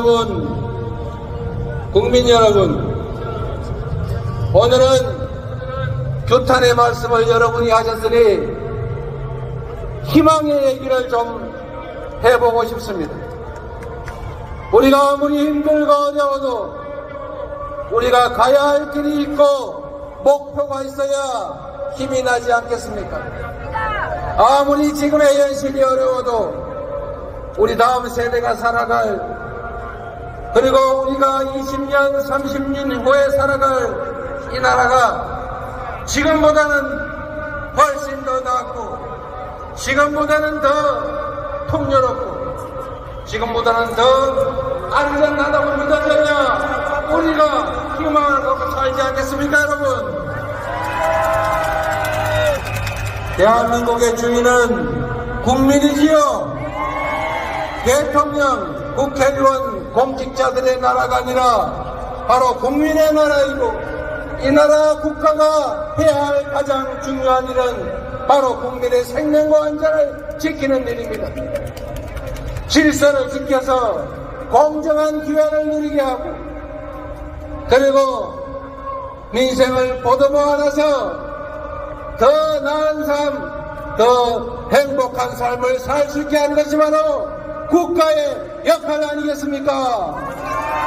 여러분, 국민 여러분, 오늘은 규탄의 말씀을 여러분이 하셨으니 희망의 얘기를 좀 해보고 싶습니다. 우리가 아무리 힘들고 어려워도 우리가 가야 할 길이 있고 목표가 있어야 힘이 나지 않겠습니까? 아무리 지금의 현실이 어려워도 우리 다음 세대가 살아갈 그리고 우리가 20년, 30년 후에 살아갈 이 나라가 지금보다는 훨씬 더 낫고 지금보다는 더 풍요롭고 지금보다는 더 안전하다고 믿어져야 우리가 희망을 갖고 살지 않겠습니까 여러분? 대한민국의 주인은 국민이지요. 대통령, 국회의원, 공직자들의 나라가 아니라 바로 국민의 나라이고 이 나라 국가가 해야 할 가장 중요한 일은 바로 국민의 생명과 안전을 지키는 일입니다. 질서를 지켜서 공정한 기회를 누리게 하고 그리고 민생을 보듬어 안아서 더 나은 삶, 더 행복한 삶을 살 수 있게 하는 것이 바로 국가의 역할 아니겠습니까?